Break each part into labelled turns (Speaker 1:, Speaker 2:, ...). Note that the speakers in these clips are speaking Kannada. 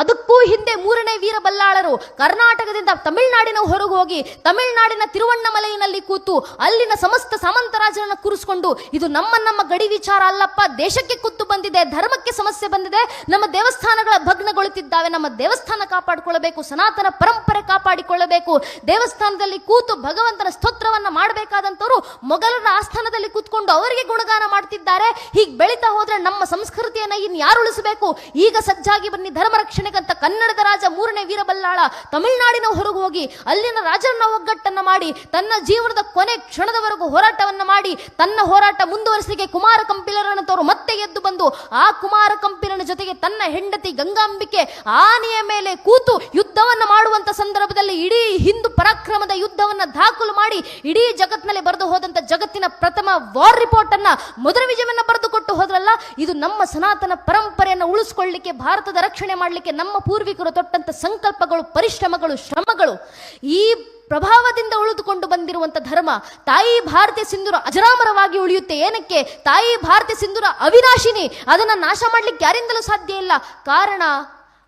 Speaker 1: ಅದಕ್ಕೂ ಹಿಂದೆ ಮೂರನೇ ವೀರಬಲ್ಲಾಳರು ಕರ್ನಾಟಕದಿಂದ ತಮಿಳುನಾಡಿನ ಹೊರಗೆ ಹೋಗಿ ತಮಿಳುನಾಡಿನ ತಿರುವಣ್ಣಮಲೈನಲ್ಲಿ ಕೂತು ಅಲ್ಲಿನ ಸಮಸ್ತ ಸಾಮಂತರಾಜರನ್ನು ಕೂರಿಸ್ಕೊಂಡು, ಇದು ನಮ್ಮ ನಮ್ಮ ಗಡಿ ವಿಚಾರ ಅಲ್ಲಪ್ಪ, ದೇಶಕ್ಕೆ ಕುತ್ತು ಬಂದಿದೆ, ಧರ್ಮಕ್ಕೆ ಸಮಸ್ಯೆ ಬಂದಿದೆ, ನಮ್ಮ ದೇವಸ್ಥಾನಗಳ ಭಗ್ನಗೊಳ್ಳುತ್ತಿದ್ದಾವೆ, ನಮ್ಮ ದೇವಸ್ಥಾನ ಕಾಪಾಡಿಕೊಳ್ಳಬೇಕು, ಸನಾತನ ಪರಂಪರೆ ಕಾಪಾಡಿಕೊಳ್ಳಬೇಕು, ದೇವಸ್ಥಾನದಲ್ಲಿ ಕೂತು ಭಗವಂತನ ಸ್ತೋತ್ರವನ್ನು ಮಾಡಬೇಕಾದಂಥವರು ಮೊಘಲರ ಆಸ್ಥಾನದಲ್ಲಿ ಕೂತ್ಕೊಂಡು ಅವರಿಗೆ ಗುಣಗಾನ ಮಾಡ್ತಿದ್ದಾರೆ, ಹೀಗೆ ಬೆಳೀತಾ ಹೋದ್ರೆ ನಮ್ಮ ಸಂಸ್ಕೃತಿಯನ್ನು ಇನ್ನು ಯಾರು ಉಳಿಸಬೇಕು? ಈಗ ಸಜ್ಜಾಗಿ ಬನ್ನಿ ಧರ್ಮ ರಕ್ಷಣೆಗಂತ ಕನ್ನಡದ ರಾಜ ಮೂರನೇ ವೀರಬಲ್ಲಾಳ ತಮಿಳುನಾಡಿನ ಹೊರಗೆ ಹೋಗಿ ಅಲ್ಲಿನ ರಾಜರನ್ನ ಒಗ್ಗಟ್ಟನ್ನ ಮಾಡಿ, ತನ್ನ ಜೀವನದ ಕೊನೆ ಕ್ಷಣದವರೆಗೂ ಹೋರಾಟವನ್ನ ಮಾಡಿ, ತನ್ನ ಹೋರಾಟ ಮುಂದುವರಿಸಲಿಕ್ಕೆ ಕುಮಾರ ಕಂಪಿಲರನ್ನಂತವರು ಮತ್ತೆ ಎದ್ದು ಬಂದು, ಆ ಕುಮಾರ ಕಂಪಿಲನ ಜೊತೆಗೆ ತನ್ನ ಹೆಂಡತಿ ಗಂಗಾಂಬಿಕೆ ಆನೆಯ ಮೇಲೆ ಕೂತು ಯುದ್ಧವನ್ನ ಮಾಡುವಂತ ಸಂದರ್ಭದಲ್ಲಿ ಇಡೀ ಹಿಂದೂ ಪರಾಕ್ರಮದ ಯುದ್ಧವನ್ನ ದಾಖಲು ಮಾಡಿ, ಇಡೀ ಜಗತ್ತಿನಲ್ಲಿ ಬರೆದು ಹೋದಂತ ಜಗತ್ತಿನ ಪ್ರಥಮ ವಾರ್ ರಿಪೋರ್ಟ್ ಅನ್ನ ಮೊದಲ ವಿಜಯವನ್ನ ಬರೆದುಕೊಟ್ಟು ಹೋದ್ರಲ್ಲ, ಇದು ನಮ್ಮ ಸನಾತನ ಪರಂಪರೆಯನ್ನು ಉಳಿಸ್ಕೊಳ್ಳಿಕ್ಕೆ, ಭಾರತದ ರಕ್ಷಣೆ ಮಾಡಲಿಕ್ಕೆ ನಮ್ಮ ಪೂರ್ವಿಕರು ತೊಟ್ಟಂತ ಸಂಕಲ್ಪಗಳು, ಪರಿಶ್ರಮಗಳು, ಶ್ರಮಗಳು, ಈ ಪ್ರಭಾವದಿಂದ ಉಳಿದುಕೊಂಡು ಬಂದಿರುವಂಥ ಧರ್ಮ, ತಾಯಿ ಭಾರತೀಯ ಸಿಂಧುರ ಅಜರಾಮರವಾಗಿ ಉಳಿಯುತ್ತೆ. ಏನಕ್ಕೆ? ತಾಯಿ ಭಾರತೀಯ ಸಿಂಧುರ ಅವಿನಾಶಿನಿ, ಅದನ್ನ ನಾಶ ಮಾಡ್ಲಿಕ್ಕೆ ಯಾರಿಂದಲೂ ಸಾಧ್ಯ ಇಲ್ಲ. ಕಾರಣ,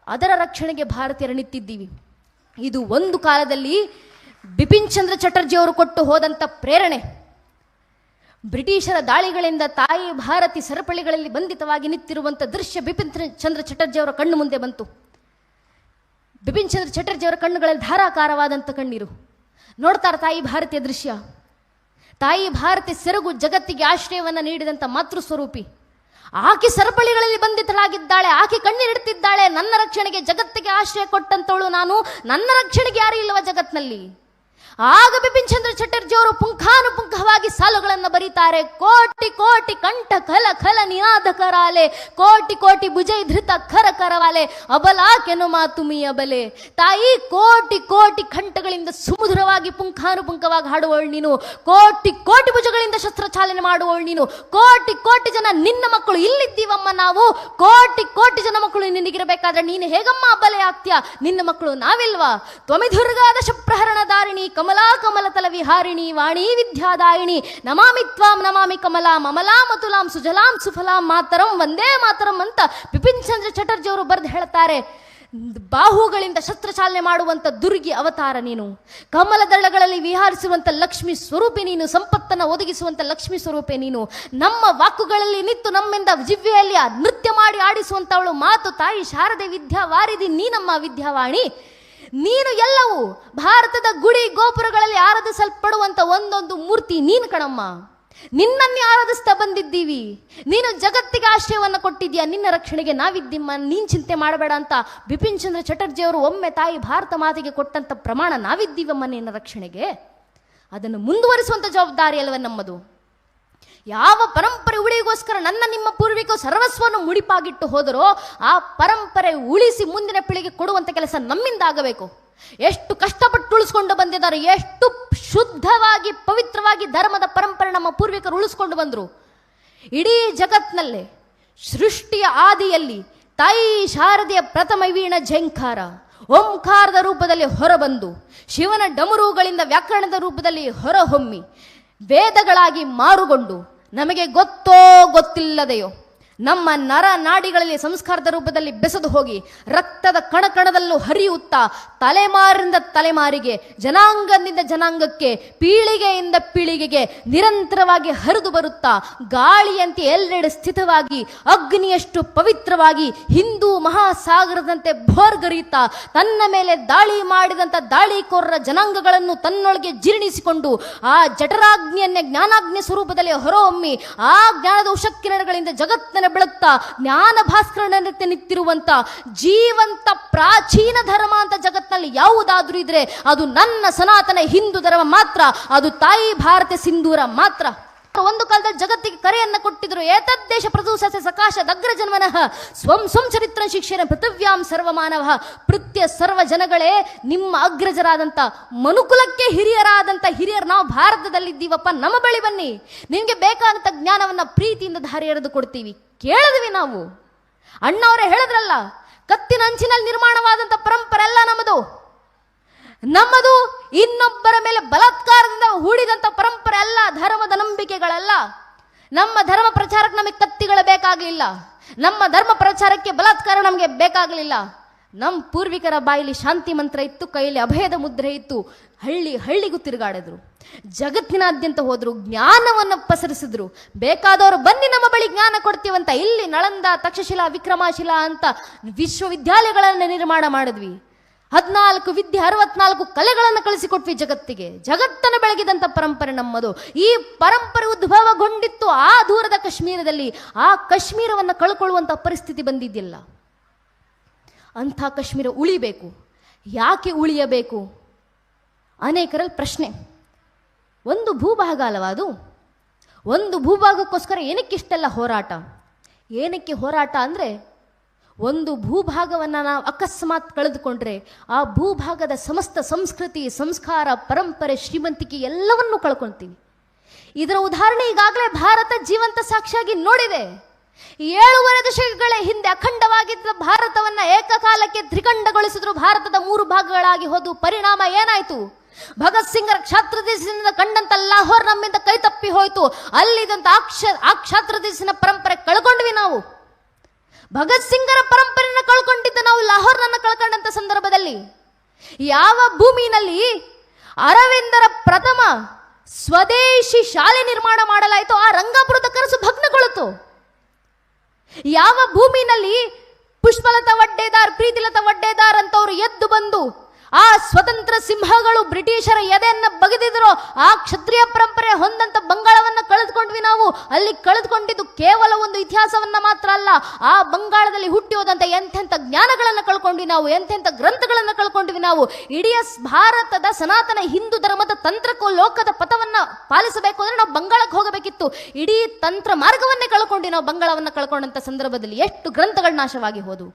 Speaker 1: ಅದರ ರಕ್ಷಣೆಗೆ ಭಾರತೀಯರು ನಿಂತಿದ್ದೀವಿ. ಇದು ಒಂದು ಕಾಲದಲ್ಲಿ ಬಿಪಿನ್ ಚಂದ್ರ ಚಟರ್ಜಿ ಅವರು ಕೊಟ್ಟು ಹೋದಂತ ಪ್ರೇರಣೆ. ಬ್ರಿಟಿಷರ ದಾಳಿಗಳಿಂದ ತಾಯಿ ಭಾರತಿ ಸರಪಳಿಗಳಲ್ಲಿ ಬಂಧಿತವಾಗಿ ನಿಂತಿರುವಂಥ ದೃಶ್ಯ ಬಿಪಿನ್ ಚಂದ್ರ ಚಟರ್ಜಿ ಅವರ ಕಣ್ಣು ಮುಂದೆ ಬಂತು. ಬಿಪಿನ್ ಚಂದ್ರ ಚಟರ್ಜಿ ಅವರ ಕಣ್ಣುಗಳಲ್ಲಿ ಧಾರಾಕಾರವಾದಂಥ ಕಣ್ಣೀರು. ನೋಡ್ತಾರೆ ತಾಯಿ ಭಾರತೀಯ ದೃಶ್ಯ. ತಾಯಿ ಭಾರತಿ ಸೆರಗು ಜಗತ್ತಿಗೆ ಆಶ್ರಯವನ್ನು ನೀಡಿದಂಥ ಮಾತೃ ಸ್ವರೂಪಿ ಆಕೆ ಸರಪಳಿಗಳಲ್ಲಿ ಬಂಧಿತಳಾಗಿದ್ದಾಳೆ, ಆಕೆ ಕಣ್ಣೀರಿಡ್ತಿದ್ದಾಳೆ ನನ್ನ ರಕ್ಷಣೆಗೆ ಜಗತ್ತಿಗೆ ಆಶ್ರಯ ಕೊಟ್ಟಂತವಳು ನಾನು, ನನ್ನ ರಕ್ಷಣೆಗೆ ಯಾರೂ ಇಲ್ಲವ ಜಗತ್ನಲ್ಲಿ. ಆಗ ಬಿಪಿನ್ ಚಂದ್ರ ಚಟರ್ಜಿ ಅವರು ಪುಂಖಾನುಪುಂಖವಾಗಿ ಸಾಲುಗಳನ್ನು ಬರೀತಾರೆ. ಕೋಟಿ ಕೋಟಿ ಕಂಠ ಖಲ ಖಲ ನಿನಾದ ಕರಾಲೆ, ಕೋಟಿ ಕೋಟಿ ಭುಜೈ ಧೃತ ಖರ ಕರವಾಲೆ, ಅಬಲಾಕೆನು ಮಾತುಮಿ ಅಬಲೆ ತಾಯಿ, ಕೋಟಿ ಕೋಟಿ ಕಂಠಗಳಿಂದ ಸುಮಧುರವಾಗಿ ಪುಂಖಾನುಪುಂಖವಾಗಿ ಹಾಡುವವಳು ನೀನು. ಕೋಟಿ ಕೋಟಿ ಭುಜಗಳಿಂದ ಶಸ್ತ್ರಚಾಲನೆ ಮಾಡುವವಳು ನೀನು. ಕೋಟಿ ಕೋಟಿ ಜನ ನಿನ್ನ ಮಕ್ಕಳು ಇಲ್ಲಿದ್ದೀವಮ್ಮ ನಾವು. ಕೋಟಿ ಕೋಟಿ ಜನ ಮಕ್ಕಳು ನಿನಗಿರಬೇಕಾದ್ರೆ ನೀನು ಹೇಗಮ್ಮ ಅಬಲೆ ಆಗ್ತೀಯ? ನಿನ್ನ ಮಕ್ಕಳು ನಾವಿಲ್ವಾ? ತ್ವಮಿದುರ್ಗಾದ ಪ್ರಹರಣ ದಾರಿಣಿ ಕಮಲಾ ಕಮಲತಲ ವಿಹಾರಿಣಿ ವಾಣಿ ವಿದ್ಯಾದಾಯಿಣಿ, ನಮಾಮಿ ತ್ವಾಂ ನಮಾಮಿ ಕಮಲಾ, ಮಮಲಾ ಮತುಲಾಂ ಸುಜಲಾಂ ಸುಫಲಾಂ ಮಾತರಂ ಒಂದೇ ಮಾತರಂ ಅಂತ ಬಿಪಿನ್ ಚಂದ್ರ ಚಟರ್ಜಿ ಅವರು ಬರೆದು ಹೇಳ್ತಾರೆ. ಬಾಹುಗಳಿಂದ ಶಸ್ತ್ರಚಾಲನೆ ಮಾಡುವಂತ ದುರ್ಗಿ ಅವತಾರ ನೀನು. ಕಮಲದಳಗಳಲ್ಲಿ ವಿಹಾರಿಸುವಂಥ ಲಕ್ಷ್ಮಿ ಸ್ವರೂಪಿ ನೀನು. ಸಂಪತ್ತನ್ನು ಒದಗಿಸುವಂತ ಲಕ್ಷ್ಮಿ ಸ್ವರೂಪಿ ನೀನು. ನಮ್ಮ ವಾಕುಗಳಲ್ಲಿ ನಿಂತು ನಮ್ಮಿಂದ ಜಿವ್ಯೆಯಲ್ಲಿ ನೃತ್ಯ ಮಾಡಿ ಆಡಿಸುವಂತವಳು ಮಾತು ತಾಯಿ ಶಾರದೆ ವಿದ್ಯಾ ವಾರಿದಿ ನೀನಮ್ಮ ವಿದ್ಯಾವಾಣಿ. ನೀನು ಎಲ್ಲವೂ ಭಾರತದ ಗುಡಿ ಗೋಪುರಗಳಲ್ಲಿ ಆರಾಧಿಸಲ್ಪಡುವಂತ ಒಂದೊಂದು ಮೂರ್ತಿ ನೀನು ಕಣಮ್ಮ. ನಿನ್ನನ್ನೇ ಆರಾಧಿಸ್ತಾ ಬಂದಿದ್ದೀವಿ. ನೀನು ಜಗತ್ತಿಗೆ ಆಶ್ರಯವನ್ನು ಕೊಟ್ಟಿದ್ಯಾ ನಿನ್ನ ರಕ್ಷಣೆಗೆ ನಾವಿದ್ದೀಮ್ಮ. ನೀನ್ ಚಿಂತೆ ಮಾಡಬೇಡ ಅಂತ ಬಿಪಿನ್ ಚಂದ್ರ ಚಟರ್ಜಿ ಅವರು ಒಮ್ಮೆ ತಾಯಿ ಭಾರತ ಮಾತೆಗೆ ಕೊಟ್ಟಂತ ಪ್ರಮಾಣ ನಾವಿದ್ದೀವಮ್ಮ ನಿನ್ನ ರಕ್ಷಣೆಗೆ. ಅದನ್ನು ಮುಂದುವರಿಸುವಂತ ಜವಾಬ್ದಾರಿ ಅಲ್ವ ನಮ್ಮದು ಯಾವ ಪರಂಪರೆ ಉಳಿಗೋಸ್ಕರ ನನ್ನ ನಿಮ್ಮ ಪೂರ್ವಿಕರು ಸರ್ವಸ್ವವನ್ನು ಮುಡಿಪಾಗಿಟ್ಟು ಹೋದರೋ ಆ ಪರಂಪರೆ ಉಳಿಸಿ ಮುಂದಿನ ಪೀಳಿಗೆ ಕೊಡುವಂತ ಕೆಲಸ ನಮ್ಮಿಂದ ಆಗಬೇಕು. ಎಷ್ಟು ಕಷ್ಟಪಟ್ಟು ಉಳಿಸ್ಕೊಂಡು ಬಂದಿದ್ದಾರೆ, ಎಷ್ಟು ಶುದ್ಧವಾಗಿ, ಪವಿತ್ರವಾಗಿ ಧರ್ಮದ ಪರಂಪರೆ ನಮ್ಮ ಪೂರ್ವಿಕರು ಉಳಿಸ್ಕೊಂಡು ಬಂದರು. ಇಡೀ ಜಗತ್ನಲ್ಲೇ ಸೃಷ್ಟಿಯ ಆದಿಯಲ್ಲಿ ತಾಯಿ ಶಾರದೆಯ ಪ್ರಥಮ ವೀಣ ಝಂಕಾರ ಓಂಕಾರದ ರೂಪದಲ್ಲಿ ಹೊರಬಂದು, ಶಿವನ ಡಮರುಗಳಿಂದ ವ್ಯಾಕರಣದ ರೂಪದಲ್ಲಿ ಹೊರಹೊಮ್ಮಿ, ವೇದಗಳಾಗಿ ಮಾರುಗೊಂಡು ನಮಗೆ ಗೊತ್ತೋ ಗೊತ್ತಿಲ್ಲದೆಯೋ ನಮ್ಮ ನರ ನಾಡಿಗಳಲ್ಲಿ ಸಂಸ್ಕಾರದ ರೂಪದಲ್ಲಿ ಬೆಸೆದು ಹೋಗಿ ರಕ್ತದ ಕಣಕಣದಲ್ಲೂ ಹರಿಯುತ್ತಾ ತಲೆಮಾರಿಂದ ತಲೆಮಾರಿಗೆ, ಜನಾಂಗದಿಂದ ಜನಾಂಗಕ್ಕೆ, ಪೀಳಿಗೆಯಿಂದ ಪೀಳಿಗೆಗೆ ನಿರಂತರವಾಗಿ ಹರಿದು ಬರುತ್ತಾ ಗಾಳಿಯಂತೆ ಎಲ್ಲೆಡೆ ಸ್ಥಿತವಾಗಿ, ಅಗ್ನಿಯಷ್ಟು ಪವಿತ್ರವಾಗಿ ಹಿಂದೂ ಮಹಾಸಾಗರದಂತೆ ಭೋರ್ಗರಿಯುತ್ತಾ ತನ್ನ ಮೇಲೆ ದಾಳಿ ಮಾಡಿದಂಥ ದಾಳಿಕೋರರ ಜನಾಂಗಗಳನ್ನು ತನ್ನೊಳಗೆ ಜೀರ್ಣಿಸಿಕೊಂಡು ಆ ಜಠರಾಗ್ನಿಯನ್ನೇ ಜ್ಞಾನಾಗ್ನಿ ಸ್ವರೂಪದಲ್ಲಿ ಹೊರಹೊಮ್ಮಿ ಆ ಜ್ಞಾನದ ಉಷಕಿರಣಗಳಿಂದ ಜಗತ್ತನ್ನ ಬೆಳಗ್ತಾ ಜ್ಞಾನ ಭಾಸ್ಕರನಂತೆ ನಿಂತಿರುವಂತ ಜೀವಂತ ಪ್ರಾಚೀನ ಧರ್ಮ ಅಂತ ಜಗತ್ತಿನಲ್ಲಿ ಯಾವುದಾದ್ರೂ ಇದ್ರೆ ಅದು ನನ್ನ ಸನಾತನ ಹಿಂದೂ ಧರ್ಮ ಮಾತ್ರ, ಅದು ತಾಯಿ ಭಾರತ ಸಿಂಧೂರ ಮಾತ್ರ. ಒಂದು ಕಾಲದಲ್ಲಿ ಜಗತ್ತಿಗೆ ಕರೆಯನ್ನ ಕೊಟ್ಟಿದ್ರು. ಏತದ್ದೇಶ ಪ್ರದೂಸಸೆ ಸಕಾಶ ದಗ್ರ ಜನ್ಮನಃ ಸ್ವಂ ಸ್ವಂ ಚರಿತ್ರ ಶಿಕ್ಷಣ ಪೃಥಿವ್ಯಾಂ ಸರ್ವಮಾನವ. ಪೃಥ್ಯ ಸರ್ವ ಜನಗಳೇ ನಿಮ್ಮ ಅಗ್ರಜರಾದಂಥ ಮನುಕುಲಕ್ಕೆ ಹಿರಿಯರಾದಂಥ ಹಿರಿಯರು ನಾವು ಭಾರತದಲ್ಲಿದ್ದೀವಪ್ಪ. ನಮ್ಮ ಬಳಿ ಬನ್ನಿ. ನಿಮಗೆ ಬೇಕಾದಂಥ ಜ್ಞಾನವನ್ನ ಪ್ರೀತಿಯಿಂದ ಧಾರೆ ಎರೆದು ಕೊಡ್ತೀವಿ. ಕೇಳಿದ್ವಿ ನಾವು. ಅಣ್ಣವರೇ ಹೇಳಿದ್ರಲ್ಲ, ಕತ್ತಿನ ಅಂಚಿನಲ್ಲಿ ನಿರ್ಮಾಣವಾದಂಥ ಪರಂಪರೆ ಎಲ್ಲ ನಮ್ಮದು ನಮ್ಮದು ಇನ್ನೊಬ್ಬರ ಮೇಲೆ ಬಲಾತ್ಕಾರದಿಂದ ಹೂಡಿದಂಥ ಪರಂಪರೆ ಅಲ್ಲ, ಧರ್ಮದ ನಂಬಿಕೆಗಳಲ್ಲ. ನಮ್ಮ ಧರ್ಮ ಪ್ರಚಾರಕ್ಕೆ ನಮಗೆ ಕತ್ತಿಗಳು ಬೇಕಾಗಲಿಲ್ಲ. ನಮ್ಮ ಧರ್ಮ ಪ್ರಚಾರಕ್ಕೆ ಬಲಾತ್ಕಾರ ನಮಗೆ ಬೇಕಾಗಲಿಲ್ಲ. ನಮ್ಮ ಪೂರ್ವಿಕರ ಬಾಯಲ್ಲಿ ಶಾಂತಿ ಮಂತ್ರ ಇತ್ತು, ಕೈಯಲ್ಲಿ ಅಭಯದ ಮುದ್ರೆ ಇತ್ತು. ಹಳ್ಳಿ ಹಳ್ಳಿಗೂ ತಿರುಗಾಡಿದ್ರು. ಜಗತ್ತಿನಾದ್ಯಂತ ಹೋದರು, ಜ್ಞಾನವನ್ನು ಪಸರಿಸಿದ್ರು. ಬೇಕಾದವರು ಬನ್ನಿ ನಮ್ಮ ಬಳಿ ಜ್ಞಾನ ಕೊಡ್ತೀವಂತ. ಇಲ್ಲಿ ನಳಂದ, ತಕ್ಷಶಿಲಾ, ವಿಕ್ರಮಶಿಲಾ ಅಂತ ವಿಶ್ವವಿದ್ಯಾಲಯಗಳನ್ನು ನಿರ್ಮಾಣ ಮಾಡಿದ್ವಿ. ಹದಿನಾಲ್ಕು ವಿದ್ಯೆ, ಅರವತ್ನಾಲ್ಕು ಕಲೆಗಳನ್ನು ಕಳಿಸಿಕೊಟ್ವಿ ಜಗತ್ತಿಗೆ. ಜಗತ್ತನ್ನು ಬೆಳಗಿದಂಥ ಪರಂಪರೆ ನಮ್ಮದು. ಈ ಪರಂಪರೆ ಉದ್ಭವಗೊಂಡಿತ್ತು ಆ ದೂರದ ಕಾಶ್ಮೀರದಲ್ಲಿ. ಆ ಕಾಶ್ಮೀರವನ್ನು ಕಳ್ಕೊಳ್ಳುವಂಥ ಪರಿಸ್ಥಿತಿ ಬಂದಿದ್ದಿಲ್ಲ. ಅಂಥ ಕಾಶ್ಮೀರ ಉಳಿಬೇಕು. ಯಾಕೆ ಉಳಿಯಬೇಕು? ಅನೇಕರಲ್ಲಿ ಪ್ರಶ್ನೆ. ಒಂದು ಭೂಭಾಗ ಅಲ್ಲವಾ ಅದು? ಒಂದು ಭೂಭಾಗಕ್ಕೋಸ್ಕರ ಏನಕ್ಕೆ ಇಷ್ಟೆಲ್ಲ ಹೋರಾಟ? ಏನಕ್ಕೆ ಹೋರಾಟ ಅಂದರೆ ಒಂದು ಭೂಭಾಗವನ್ನು ನಾವು ಅಕಸ್ಮಾತ್ ಕಳೆದುಕೊಂಡ್ರೆ ಆ ಭೂಭಾಗದ ಸಮಸ್ತ ಸಂಸ್ಕೃತಿ, ಸಂಸ್ಕಾರ, ಪರಂಪರೆ, ಶ್ರೀಮಂತಿಕೆ ಎಲ್ಲವನ್ನೂ ಕಳ್ಕೊಳ್ತೀವಿ ಇದರ ಉದಾಹರಣೆ ಈಗಾಗಲೇ ಭಾರತ ಜೀವಂತ ಸಾಕ್ಷಿಯಾಗಿ ನೋಡಿದೆ. ಏಳುವರೆ ದಶಕಗಳ ಹಿಂದೆ ಅಖಂಡವಾಗಿದ್ದ ಭಾರತವನ್ನ ಏಕಕಾಲಕ್ಕೆ ತ್ರಿಖಂಡಗೊಳಿಸಿದ್ರು ಭಾರತದ ಮೂರು ಭಾಗಗಳಾಗಿ ಹೋದು ಪರಿಣಾಮ ಏನಾಯ್ತು? ಭಗತ್ ಸಿಂಗರ ಕ್ಷಾತ್ರ ದೇಶದಿಂದ ಕಂಡಂತ ಲಾಹೋರ್ ನಮ್ಮಿಂದ ಕೈ ತಪ್ಪಿ ಹೋಯ್ತು. ಅಲ್ಲಿದ್ದಂತ ಆ ಆ ಕ್ಷಾತ್ರ ಪರಂಪರೆ ಕಳ್ಕೊಂಡ್ವಿ ನಾವು. ಭಗತ್ ಸಿಂಗರ ನಾವು ಲಾಹೋರ್ನನ್ನು ಕಳ್ಕೊಂಡಂಥ ಸಂದರ್ಭದಲ್ಲಿ ಯಾವ ಭೂಮಿನಲ್ಲಿ ಅರವಿಂದರ ಪ್ರಥಮ ಸ್ವದೇಶಿ ಶಾಲೆ ನಿರ್ಮಾಣ ಮಾಡಲಾಯಿತು, ಆ ರಂಗಾಪುರದ ಕನಸು ಭಗ್ನಗೊಳಿತು ಯಾವ ಭೂಮಿನಲ್ಲಿ ಪುಷ್ಪಲತಾ ವಡ್ಡೇದಾರ್, ಪ್ರೀತಿಲತಾ ವಡ್ಡೇದಾರ್ ಅಂತವರು ಎದ್ದು ಬಂದು ಆ ಸ್ವತಂತ್ರ ಸಿಂಹಗಳು ಬ್ರಿಟಿಷರ ಎದೆಯನ್ನು ಬಗೆದಿದ್ರು ಆ ಕ್ಷತ್ರಿಯ ಪರಂಪರೆ ಹೊಂದಂತ ಬಂಗಾಳವನ್ನು ಕಳೆದುಕೊಂಡ್ವಿ ನಾವು. ಅಲ್ಲಿ ಕಳೆದುಕೊಂಡಿದ್ದು ಕೇವಲ ಒಂದು ಇತಿಹಾಸವನ್ನ ಮಾತ್ರ ಅಲ್ಲ, ಆ ಬಂಗಾಳದಲ್ಲಿ ಹುಟ್ಟಿ ಹೋದಂತ ಎಂಥೆಂಥ ಜ್ಞಾನಗಳನ್ನು ಕಳ್ಕೊಂಡ್ವಿ ನಾವು, ಎಂಥೆಂಥ ಗ್ರಂಥಗಳನ್ನು ಕಳ್ಕೊಂಡ್ವಿ ನಾವು. ಇಡೀ ಭಾರತದ ಸನಾತನ ಹಿಂದೂ ಧರ್ಮದ ತಂತ್ರಕ್ಕೂ ಲೋಕದ ಪಥವನ್ನ ಪಾಲಿಸಬೇಕು ಅಂದ್ರೆ ನಾವು ಬಂಗಾಳಕ್ಕೆ ಹೋಗಬೇಕಿತ್ತು. ಇಡೀ ತಂತ್ರ ಮಾರ್ಗವನ್ನೇ ಕಳ್ಕೊಂಡು ನಾವು, ಬಂಗಾಳವನ್ನು ಕಳ್ಕೊಂಡಂತ ಸಂದರ್ಭದಲ್ಲಿ ಎಷ್ಟು ಗ್ರಂಥಗಳು ನಾಶವಾಗಿ ಹೋದವು.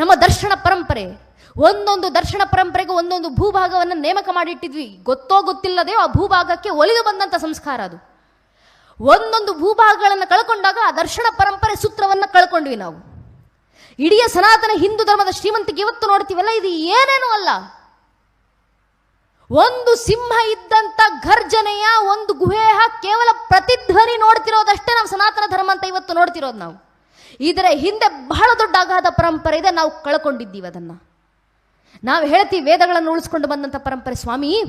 Speaker 1: ನಮ್ಮ ದರ್ಶನ ಪರಂಪರೆ ಒಂದೊಂದು ದರ್ಶನ ಪರಂಪರೆಗೂ ಒಂದೊಂದು ಭೂಭಾಗವನ್ನು ನೇಮಕ ಮಾಡಿಟ್ಟಿದ್ವಿ. ಗೊತ್ತೋ ಗೊತ್ತಿಲ್ಲದೆ ಆ ಭೂಭಾಗಕ್ಕೆ ಒಲಿದು ಬಂದಂಥ ಸಂಸ್ಕಾರ ಅದು. ಒಂದೊಂದು ಭೂಭಾಗಗಳನ್ನು ಕಳ್ಕೊಂಡಾಗ ಆ ದರ್ಶನ ಪರಂಪರೆ ಸೂತ್ರವನ್ನು ಕಳ್ಕೊಂಡ್ವಿ ನಾವು. ಇಡೀ ಸನಾತನ ಹಿಂದೂ ಧರ್ಮದ ಶ್ರೀಮಂತಿಗೆ ಇವತ್ತು ನೋಡ್ತೀವಲ್ಲ, ಇದು ಏನೇನೂ ಅಲ್ಲ. ಒಂದು ಸಿಂಹ ಇದ್ದಂಥ ಘರ್ಜನೆಯ ಒಂದು ಗುಹೆಯ ಕೇವಲ ಪ್ರತಿಧ್ವನಿ ನೋಡ್ತಿರೋದಷ್ಟೇ ನಾವು ಸನಾತನ ಧರ್ಮ ಅಂತ ಇವತ್ತು ನೋಡ್ತಿರೋದು ನಾವು. ಇದರ ಹಿಂದೆ ಬಹಳ ದೊಡ್ಡ ಅಗಾಧ ಪರಂಪರೆ ಇದೆ, ನಾವು ಕಳ್ಕೊಂಡಿದ್ದೀವಿ ಅದನ್ನ. ನಾವು ಹೇಳ್ತೀವಿ ವೇದಗಳನ್ನು ಉಳಿಸ್ಕೊಂಡು ಬಂದಂಥ ಪರಂಪರೆ ಸ್ವಾಮಿ.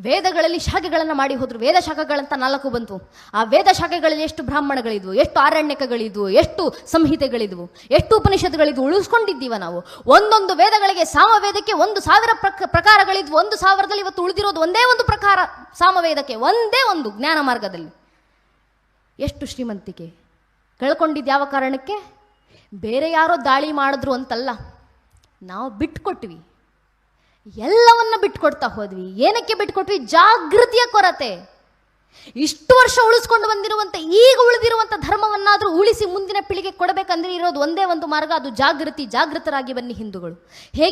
Speaker 1: ವೇದಗಳಲ್ಲಿ ಶಾಖೆಗಳನ್ನು ಮಾಡಿ ಹೋದ್ರು. ವೇದ ಶಾಖೆಗಳಂತ ನಾಲ್ಕು ಬಂತು. ಆ ವೇದ ಶಾಖೆಗಳಲ್ಲಿ ಎಷ್ಟು ಬ್ರಾಹ್ಮಣಗಳಿದ್ವು, ಎಷ್ಟು ಆರಣ್ಯಕಗಳಿದ್ವು, ಎಷ್ಟು ಸಂಹಿತೆಗಳಿದ್ವು, ಎಷ್ಟು ಉಪನಿಷತ್ಗಳಿದ್ವು ಉಳಿಸ್ಕೊಂಡಿದ್ದೀವ ನಾವು. ಒಂದೊಂದು ವೇದಗಳಿಗೆ ಸಾಮವೇದಕ್ಕೆ ಒಂದು ಸಾವಿರ ಪ್ರಕ, ಪ್ರಕಾರಗಳಿದ್ವು. ಒಂದು ಸಾವಿರದಲ್ಲಿ ಇವತ್ತು ಉಳಿದಿರೋದು ಒಂದೇ ಒಂದು ಪ್ರಕಾರ ಸಾಮವೇದಕ್ಕೆ, ಒಂದೇ ಒಂದು ಜ್ಞಾನ ಮಾರ್ಗದಲ್ಲಿ. ಎಷ್ಟು ಶ್ರೀಮಂತಿಕೆ. ಕಳ್ಕೊಂಡಿದ್ದು ಯಾವ ಕಾರಣಕ್ಕೆ? ಬೇರೆ ಯಾರೋ ದಾಳಿ ಮಾಡಿದ್ರು ಅಂತಲ್ಲ. ನಾವು ಬಿಟ್ಕೊಟ್ವಿ. ಎಲ್ಲವನ್ನ ಬಿಟ್ಕೊಡ್ತಾ ಹೋದ್ವಿ. ಏನಕ್ಕೆ ಬಿಟ್ಕೊಟ್ವಿ? ಜಾಗೃತಿಯ ಕೊರತೆ. ಇಷ್ಟು ವರ್ಷ ಉಳಿಸ್ಕೊಂಡು ಬಂದಿರುವಂತ, ಈಗ ಉಳಿದಿರುವಂತ ಧರ್ಮವನ್ನಾದ್ರೂ ಉಳಿಸಿ ಮುಂದಿನ ಪೀಳಿಗೆ ಕೊಡಬೇಕಂದ್ರೆ ಇರೋದು ಒಂದೇ ಒಂದು ಮಾರ್ಗ, ಅದು ಜಾಗೃತಿ, ಜಾಗೃತರಾಗಿ ಬನ್ನಿ ಹಿಂದೂಗಳು. ಹೇಗೆ